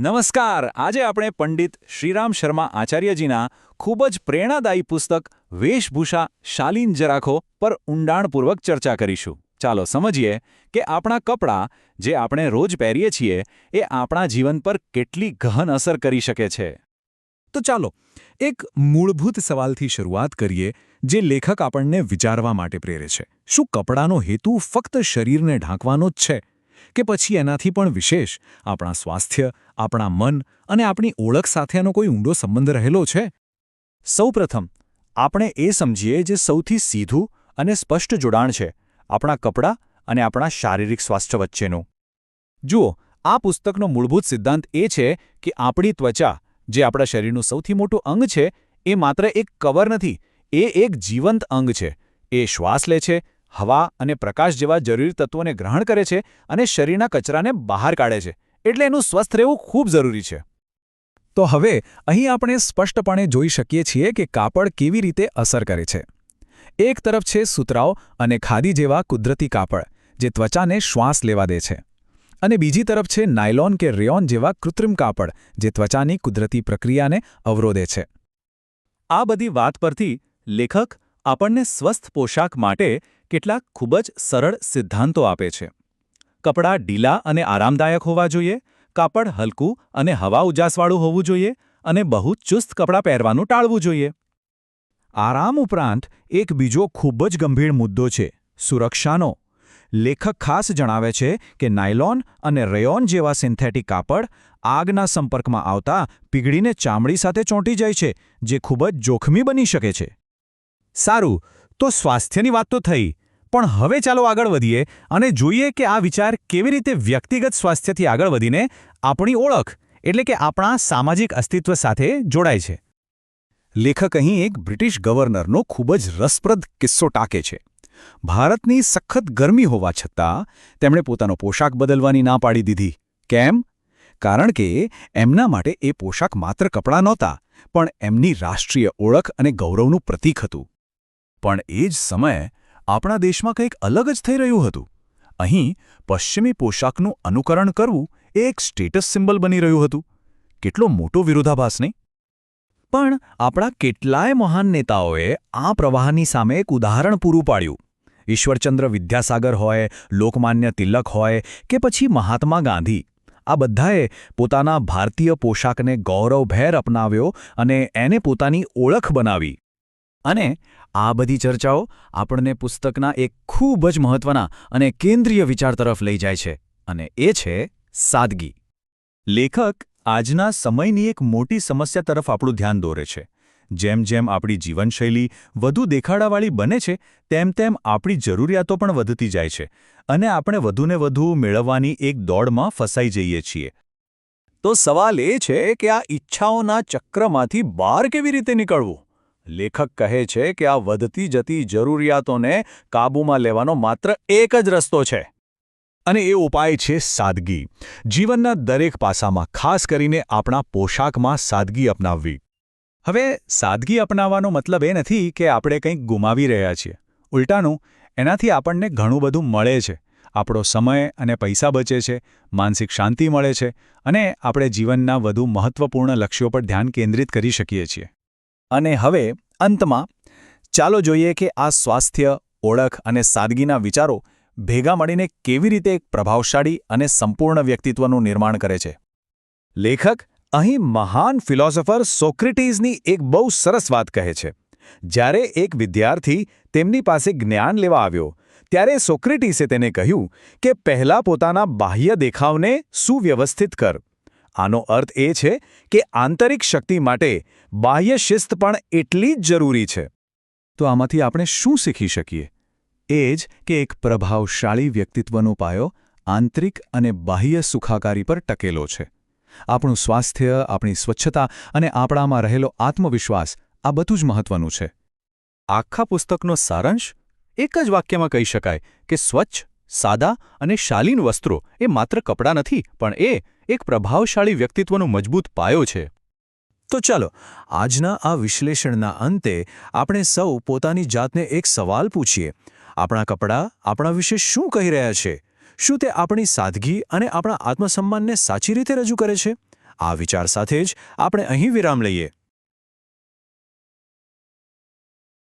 નમસ્કાર. આજે આપણે પંડિત શ્રીરામ શર્મા આચાર્યજીના ખૂબ જ પ્રેરણાદાયી પુસ્તક વેશભૂષા શાલીન જરાખો પર ઊંડાણપૂર્વક ચર્ચા કરીશું. ચાલો સમજીએ કે આપણા કપડાં જે આપણે રોજ પહેરીએ છીએ એ આપણા જીવન પર કેટલી ગહન અસર કરી શકે છે. તો ચાલો એક મૂળભૂત સવાલથી શરૂઆત કરીએ જે લેખક આપણને વિચારવા માટે પ્રેરે છે. શું કપડાનો હેતુ ફક્ત શરીરને ઢાંકવાનો જ છે? કે પછી એનાથી પણ વિશેષ? આપણા સ્વાસ્થ્ય, આપણા મન અને આપણી ઓળખ સાથેનો કોઈ ઊંડો સંબંધ રહેલો છે? સૌપ્રથમ, આપણે એ સમજીએ જે સૌથી સીધું અને સ્પષ્ટ જોડાણ છે આપણા કપડાં અને આપણા શારીરિક સ્વાસ્થ્ય વચ્ચેનું. જુઓ, આ પુસ્તકનો મૂળભૂત સિદ્ધાંત એ છે કે આપણી ત્વચા, જે આપણા શરીરનું સૌથી મોટું અંગ છે, એ માત્ર એક કવર નથી, એ એક જીવંત અંગ છે. એ શ્વાસ લે છે હવા અને પ્રકાશ જેવા જરૂરી તત્વોને ગ્રહણ કરે છે અને શરીરના કચરાને બહાર કાઢે છે. એટલે એનું સ્વસ્થ રહેવું ખૂબ જરૂરી છે. તો હવે અહીં આપણે સ્પષ્ટપણે જોઈ શકીએ છીએ કે કાપડ કેવી રીતે અસર કરે છે. એક તરફ છે સૂતરાઓ અને ખાદી જેવા કુદરતી કાપડ, જે ત્વચાને શ્વાસ લેવા દે છે. અને બીજી તરફ છે નાયલોન કે રેયોન જેવા કૃત્રિમ કાપડ, જે ત્વચાની કુદરતી પ્રક્રિયાને અવરોધે છે. આ બધી વાત પરથી લેખક આપણને સ્વસ્થ પોશાક માટે કેટલાક ખૂબ જ સરળ સિદ્ધાંતો આપે છે. કપડાં ઢીલા અને આરામદાયક હોવા જોઈએ, કાપડ હલકું અને હવા ઉજાસવાળું હોવું જોઈએ અને બહુ ચુસ્ત કપડાં પહેરવાનું ટાળવું જોઈએ. આરામ ઉપરાંત એક બીજો ખૂબ જ ગંભીર મુદ્દો છે, સુરક્ષાનો. લેખક ખાસ જણાવે છે કે નાયલોન અને રેયોન જેવા સિન્થેટિક કાપડ આગના સંપર્કમાં આવતા પીગળીને ચામડી સાથે ચોંટી જાય છે, જે ખૂબ જ જોખમી બની શકે છે. સારું, તો સ્વાસ્થ્યની વાત તો થઈ. પણ હવે ચાલો આગળ વધીએ અને જોઈએ કે આ વિચાર કેવી રીતે વ્યક્તિગત સ્વાસ્થ્યથી આગળ વધીને આપણી ઓળખ, એટલે કે આપણા સામાજિક અસ્તિત્વ સાથે જોડાય છે. લેખક અહીં એક બ્રિટિશ ગવર્નરનો ખૂબ જ રસપ્રદ કિસ્સો ટાંકે છે. ભારતની સખત ગરમી હોવા છતાં, તેમણે પોતાનો પોશાક બદલવાની ના પાડી દીધી. કેમ? કારણ કે એમના માટે એ પોશાક માત્ર કપડાં નહોતા, પણ એમની રાષ્ટ્રીય ઓળખ અને ગૌરવનું પ્રતીક હતું. પણ એ જ સમયે આપણા દેશમાં કંઈક અલગ જ થઈ રહ્યું હતું. અહીં પશ્ચિમી પોશાકનું અનુકરણ કરવું એ એક સ્ટેટસ સિમ્બલ બની રહ્યું હતું. કેટલો મોટો વિરોધાભાસ નહીં? પણ આપણા કેટલાય મહાન નેતાઓએ આ પ્રવાહની સામે એક ઉદાહરણ પૂરું પાડ્યું. ઈશ્વરચંદ્ર વિદ્યાસાગર હોય, લોકમાન્ય તિલક હોય કે પછી મહાત્મા ગાંધી. આ બધાએ પોતાના ભારતીય પોશાકને ગૌરવભેર અપનાવ્યો અને એને પોતાની ઓળખ બનાવી. અને આ બધી ચર્ચાઓ આપણને પુસ્તકના એક ખૂબ જ મહત્વના અને કેન્દ્રીય વિચાર તરફ લઈ જાય છે અને એ છે સાદગી. લેખક આજના સમયની એક મોટી સમસ્યા તરફ આપણું ધ્યાન દોરે છે. જેમ જેમ આપણી જીવનશૈલી વધુ દેખાડાવાળી બને છે, તેમ તેમ આપણી જરૂરિયાતો પણ વધતી જાય છે અને આપણે વધુને વધુ મેળવવાની એક દોડમાં ફસાઈ જઈએ છીએ. તો સવાલ એ છે કે આ ઈચ્છાઓના ચક્રમાંથી બહાર કેવી રીતે નીકળવું? લેખક કહે છે કે આ વધતી જતી જરૂરિયાતોને કાબૂમાં લેવાનો માત્ર એક જ રસ્તો છે. અને એ ઉપાય છે સાદગી. જીવનના દરેક પાસામાં ખાસ કરીને આપણા પોશાકમાં સાદગી અપનાવવી. હવે, સાદગી અપનાવવાનો મતલબ એ નથી કે આપણે કંઈક ગુમાવી રહ્યા છીએ. ઉલટાનું, એનાથી આપણને ઘણું બધું મળે છે. આપણો સમય અને પૈસા બચે છે, માનસિક શાંતિ મળે છે અને આપણે જીવનના વધુ મહત્વપૂર્ણ લક્ષ્યો પર ધ્યાન કેન્દ્રિત કરી શકીએ છીએ. અને હવે અંતમાં ચાલો જોઈએ કે આ સ્વાસ્થ્ય, ઓળખ અને સાદગીના વિચારો ભેગા મળીને કેવી રીતે એક પ્રભાવશાળી અને સંપૂર્ણ વ્યક્તિત્વનું નિર્માણ કરે છે. લેખક અહીં મહાન ફિલોસોફર સોક્રેટીઝની એક બહુ સરસ વાત કહે છે. જ્યારે એક વિદ્યાર્થી તેમની પાસે જ્ઞાન લેવા આવ્યો, ત્યારે સોક્રેટીસે તેને કહ્યું કે પહેલા પોતાના બાહ્ય દેખાવને સુવ્યવસ્થિત કર. આનો અર્થ એ છે કે આંતરિક શક્તિ માટે બાહ્ય શિસ્ત પણ એટલી જ જરૂરી છે. તો આમાંથી આપણે શું શીખી શકીએ? એ જ કે એક પ્રભાવશાળી વ્યક્તિત્વનો પાયો આંતરિક અને બાહ્ય સુખાકારી પર ટકેલો છે. આપણું સ્વાસ્થ્ય, આપણી સ્વચ્છતા અને આપણામાં રહેલો આત્મવિશ્વાસ આ બધું જ મહત્વનું છે. આખા પુસ્તકનો સારાંશ એક જ વાક્યમાં કહી શકાય કે સ્વચ્છ સાદા અને શાલીન વસ્ત્રો એ માત્ર કપડાં નથી, પણ એ એક પ્રભાવશાળી વ્યક્તિત્વનો મજબૂત પાયો છે. તો ચાલો, આજના આ વિશ્લેષણના અંતે આપણે સૌ પોતાની જાતને એક સવાલ પૂછીએ. આપણા કપડાં આપણા વિશે શું કહી રહ્યા છે? શું તે આપણી સાદગી અને આપણા આત્મસન્માનને સાચી રીતે રજૂ કરે છે? આ વિચાર સાથે જ આપણે અહીં વિરામ લઈએ.